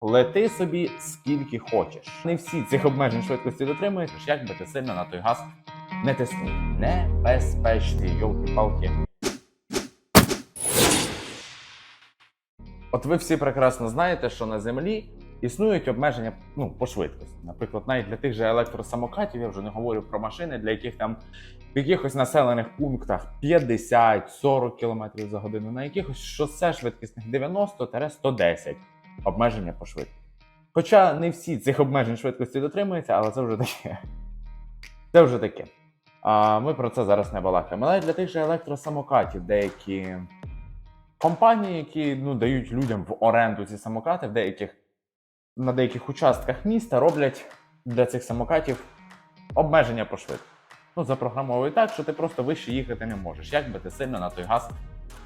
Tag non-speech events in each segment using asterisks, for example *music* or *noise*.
Лети собі скільки хочеш. Не всі цих обмежень швидкості дотримуєш, як би ти сильно на той газ не тиснув. Небезпечний, йолки-палки. От ви всі прекрасно знаєте, що на землі існують обмеження ну, по швидкості. Наприклад, навіть для тих же електросамокатів, я вже не говорю про машини, для яких там в якихось населених пунктах 50-40 км за годину, на якихось шосе швидкісних 90-110 обмеження по швидкості. Хоча не всі цих обмежень швидкості дотримуються, але це вже таке. Це вже таке. А ми про це зараз не балакаємо. Але для тих же електросамокатів деякі компанії, які ну, дають людям в оренду ці самокати в деяких, на деяких участках міста роблять для цих самокатів обмеження по швидкості. Ну, запрограмовують так, що ти просто вище їхати не можеш, як би ти сильно на той газ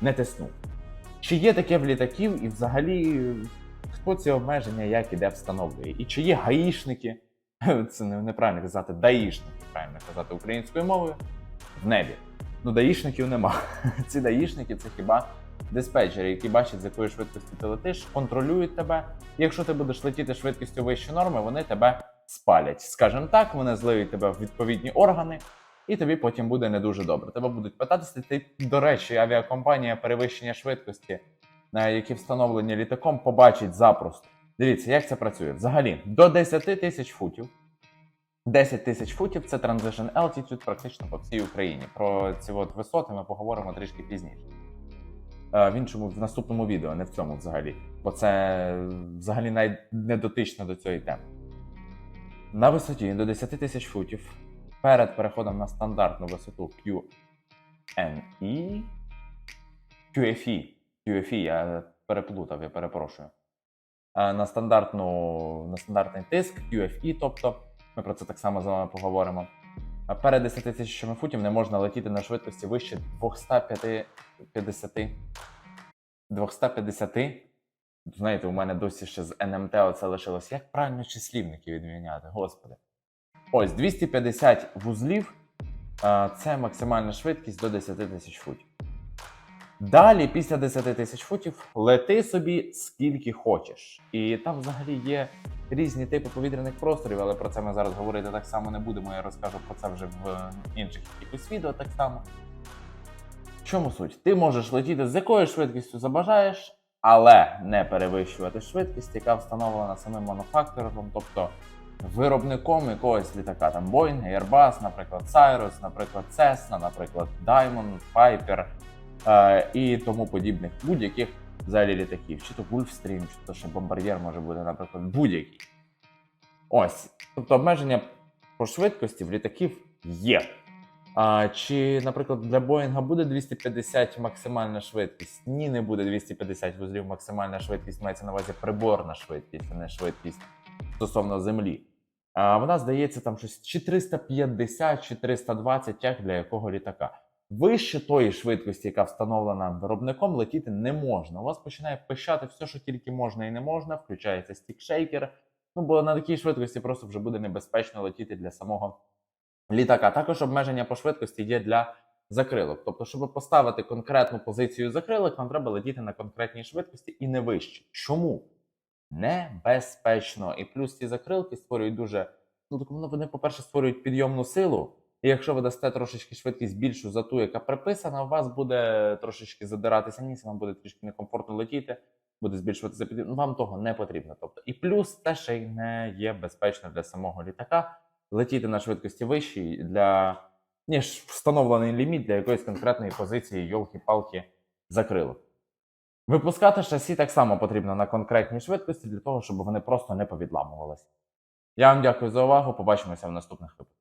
не тиснув. Чи є таке в літаків і взагалі хто ці обмеження як і де встановлює? І чи є гаїшники, *laughs* це неправильно казати, даїшники, правильно казати українською мовою, в небі. Ну, даїшників нема. *laughs* Ці даїшники це хіба диспетчери, які бачать, з якою швидкістю ти летиш, контролюють тебе. І якщо ти будеш летіти швидкістю вище норми, вони тебе спалять. Скажем так, вони зливають тебе в відповідні органи, і тобі потім буде не дуже добре. Тебе будуть питатися, ти, до речі, авіакомпанія перевищення швидкості, які встановлені літаком, побачить запросто. Дивіться, як це працює. Взагалі, до 10 тисяч футів. 10 тисяч футів це transition altitude практично по всій Україні. Про ці от висоти ми поговоримо трішки пізніше. Е, В іншому в наступному відео, не в цьому взагалі. Бо це е, взагалі не дотично до цієї теми. На висоті до 10 тисяч футів перед переходом на стандартну висоту QNE, QFE, QFE, я переплутав, я перепрошую. На, стандартну, на стандартний тиск QFE, тобто ми про це так само з вами поговоримо. Перед 10 тисячами футів не можна летіти на швидкості вище 250. 250. Знаєте, у мене досі ще з НМТ оце лишилось. Як правильно числівники відміняти, господи. Ось 250 вузлів це максимальна швидкість до 10 тисяч футів. Далі, після 10 тисяч футів, лети собі скільки хочеш. І там взагалі є різні типи повітряних просторів, але про це ми зараз говорити так само не будемо. Я розкажу про це вже в інших якихось відео так само. В чому суть? Ти можеш летіти з якою швидкістю забажаєш, але не перевищувати швидкість, яка встановлена самим мануфактором, тобто виробником якогось літака. Там Boeing, Airbus, наприклад, Cyrus, наприклад, Cessna, наприклад, Diamond, Piper і тому подібних будь-яких взагалі літаків. Чи то Gulfstream, чи то ще Bombardier може бути, наприклад, будь-який. Ось. Тобто обмеження по швидкості в літаків є. А, чи, наприклад, для Боїнга буде 250 максимальна швидкість? Ні, не буде 250 вузлів максимальна швидкість, мається на увазі приборна швидкість, а не швидкість стосовно землі. А, вона здається там щось чи 350, чи 320 як для якого літака. Вище тої швидкості, яка встановлена виробником, летіти не можна. У вас починає пищати все, що тільки можна і не можна, включається стікшейкер. Ну бо на такій швидкості просто вже буде небезпечно летіти для самого літака. Також обмеження по швидкості є для закрилок. Тобто, щоб поставити конкретну позицію закрилок, вам треба летіти на конкретній швидкості і не вище. Чому? Небезпечно. І плюс ці закрилки створюють дуже. Ну, вони, вони, по-перше, створюють підйомну силу. І якщо ви дасте трошечки швидкість більшу за ту, яка приписана, у вас буде трошечки задиратися ніс, вам буде трішки некомфортно летіти, буде збільшуватися підйом. Ну, вам того не потрібно. Тобто, і плюс те ще й не є безпечно для самого літака летіти на швидкості вищій для ніж встановлений ліміт для якоїсь конкретної позиції йолки-палки закрилок. Випускати шасі так само потрібно на конкретній швидкості для того, щоб вони просто не повідламувалися. Я вам дякую за увагу. Побачимося в наступних випусках.